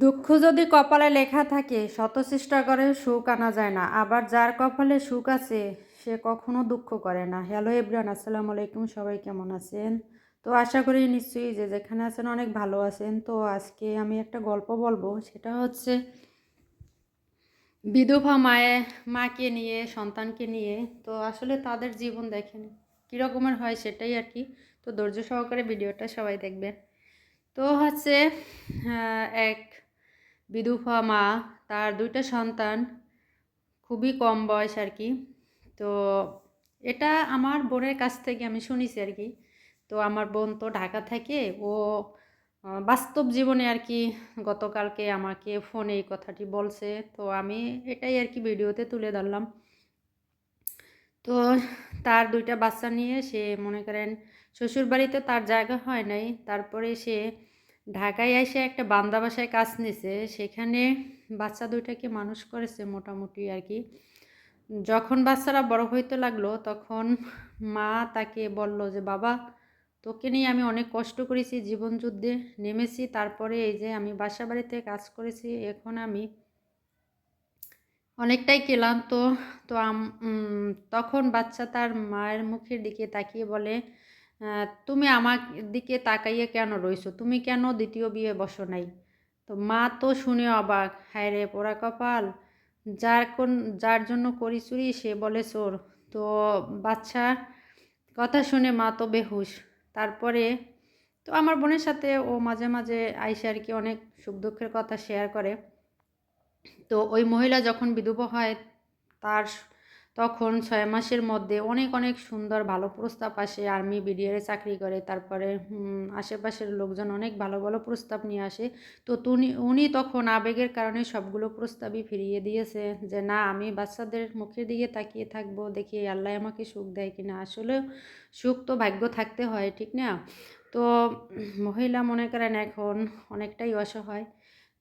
দুঃখ যদি কপালে লেখা থাকে শত চেষ্টা করে সুখ আনা যায় না। আবার যার কপালে সুখ আছে, সে কখনো দুঃখ করে না। হ্যালো এভরিওয়ান আসসালামু আলাইকুম, সবাই কেমন আছেন? তো আশা করি নিশ্চয়ই যে যেখানে আছেন অনেক ভালো আছেন। তো আজকে আমি একটা গল্প বলব, সেটা হচ্ছে বিধবা মায়ে, মাকে নিয়ে, সন্তানকে নিয়ে। তো আসলে তাদের জীবন দেখেন কীরকমের হয় সেটাই আর কি। তো ধৈর্য সহকারে ভিডিওটা সবাই দেখবেন। তো হচ্ছে এক বিধবা মা, তার দুইটা সন্তান, খুবই কম বয়স আর কি। তো এটা আমার বোনের কাছ থেকে আমি শুনেছি আর কি। তো আমার বোন তো ঢাকা থাকে, ও বাস্তব জীবনে আর কি গতকালকে আমাকে ফোনে এই কথাটি বলছে। তো আমি এটাই আর কি ভিডিওতে তুলে ধরলাম। তো তার দুইটা বাচ্চা নিয়ে সে মনে করেন, শ্বশুরবাড়িতে তার জায়গা হয় নাই। তারপরে সে ঢাকায় এসে একটা বান্দা বাসায় কাজ নিছে, সেখানে বাচ্চা দুইটাকে মানুষ করেছে মোটামুটি আর কি। যখন বাচ্চারা বড় হইতে লাগল, তখন মা তাকে বলল যে, বাবা, তোকে নিয়ে আমি অনেক কষ্ট করেছি জীবন যুদ্ধে, নেমেছি, তারপরে এই যে আমি বাসা বাড়িতে কাজ করেছি, এখন আমি অনেকটাই ক্লান্ত। তো তখন বাচ্চা তার মায়ের মুখের দিকে তাকিয়ে বলে তুমি আমার দিকে তাকাইয়ে কেন রইছো? তুমি কেন দ্বিতীয় বিয়ে বসো নাই? তো মা তো শুনে অবাক, হায় রে পোড়া কপাল, যার কোন, যার জন্য করি চুরি সে বলে চোর। তো বাচ্চা কথা শুনে মা তো বেহুশ। তারপরে তো আমার বোনের সাথে ও মাঝে মাঝে আইসে আর কি অনেক সুখ দুঃখের কথা শেয়ার করে। তো ওই মহিলা যখন বিধবা হয়, তার তখন ছয় মাসের মধ্যে অনেক অনেক সুন্দর ভালো প্রস্তাব আসে। আর্মি, বিডিআরে চাকরি করে, তারপরে আশেপাশের লোকজন অনেক ভালো ভালো প্রস্তাব নিয়ে আসে। তো তুনি, উনি তখন আবেগের কারণে সবগুলো প্রস্তাবই ফিরিয়ে দিয়েছে যে, না, আমি বাচ্চাদের মুখের দিকে তাকিয়ে থাকব, দেখি আল্লাহ আমাকে সুখ দেয় কিনা। আসলে সুখ তো ভাগ্য থাকতে হয়, ঠিক না? তো মহিলা মনে করেন এখন অনেকটাই অসহায়।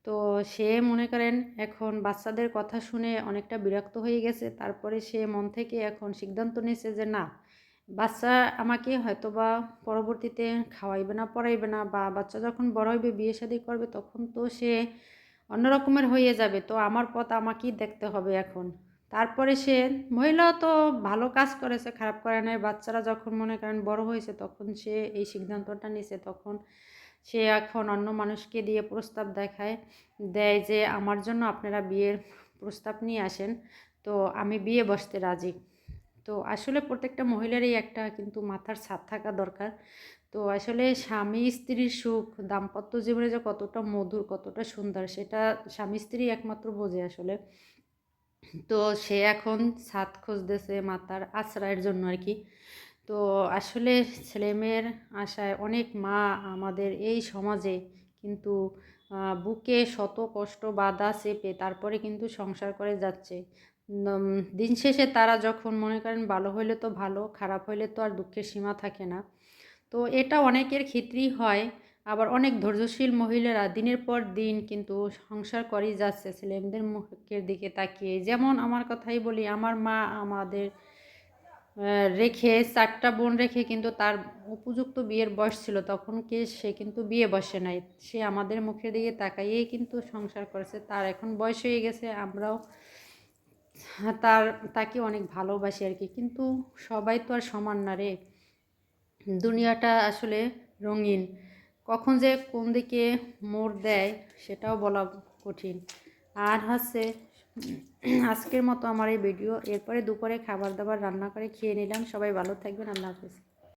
তো সে মনে করেন এখন বাচ্চাদের কথা শুনে অনেকটা বিরক্ত হয়ে গেছে। তারপরে সে মন থেকে এখন সিদ্ধান্ত নিয়েছে যে না, বাচ্চা আমাকে হয়তোবা পরবর্তীতে খাওয়াইবে না, পড়াইবে না বা বাচ্চা যখন বড় হইবে, বিয়ে শাদী করবে, তখন তো সে অন্য রকমের হয়ে যাবে। তো আমার পথ আমাকেই দেখতে হবে এখন। তারপরে সে, মহিলা তো ভালো কাজ করেছে, খারাপ করে নাই। বাচ্চারা যখন মনে করেন বড় হয়েছে, তখন সে এই সিদ্ধান্তটা নিছে তখন সে এখন অন্য মানুষকে দিয়ে প্রস্তাব দেখায়, দেয় যে আমার জন্য আপনারা বিয়ের প্রস্তাব নিয়ে আসেন, তো আমি বিয়ে বসতে রাজি। তো আসলে প্রত্যেকটা মহিলারই একটা কিন্তু মাথার ছাদ থাকা দরকার। তো আসলে স্বামী স্ত্রীর সুখ, দাম্পত্য জীবনে যে কতটা মধুর, কতটা সুন্দর, সেটা স্বামী স্ত্রী একমাত্র বোঝে আসলে। তো সে এখন ছাদ খুঁজতেছে মাতার আশ্রয়ের জন্য আর কি। তো আসলে ছেলেমেয়ের আশায় অনেক মা আমাদের এই সমাজে কিন্তু বুকে শত কষ্ট বাধা চেপে তারপরে কিন্তু সংসার করে যাচ্ছে। দিন শেষে তারা যখন মনে করেন ভালো হইলে তো ভালো, খারাপ হইলে তো আর দুঃখের সীমা থাকে না। তো এটা অনেকের ক্ষেত্রেই হয়, আবার অনেক ধৈর্যশীল মহিলারা দিনের পর দিন কিন্তু সংসার করেই যাচ্ছে। ছেলেমেয়েদের মুখের দিকে তাকিয়ে যেমন আমার কথাই বলি, আমার মা আমাদের রেখে, চারটা বোন রেখে কিন্তু তার উপযুক্ত বিয়ের বয়স ছিল, তখন কে সে কিন্তু বিয়ে বসে নাই। সে আমাদের মুখের দিকে তাকাইয়েই কিন্তু সংসার করেছে। তার এখন বয়স হয়ে গেছে, আমরাও তার, তাকে অনেক ভালোবাসি আর কি। কিন্তু সবাই তো আর সমান না রে। দুনিয়াটা আসলে রঙিন। কখন যে কোন দিকে মোড় দেয়, সেটাও বলা কঠিন। আর হচ্ছে আজকের মতো আমার এই ভিডিও। এরপরে দুপুরে খাবার দাবার রান্না করে খেয়ে নিলাম। সবাই ভালো থাকবেন। আল্লাহ হাফেজ।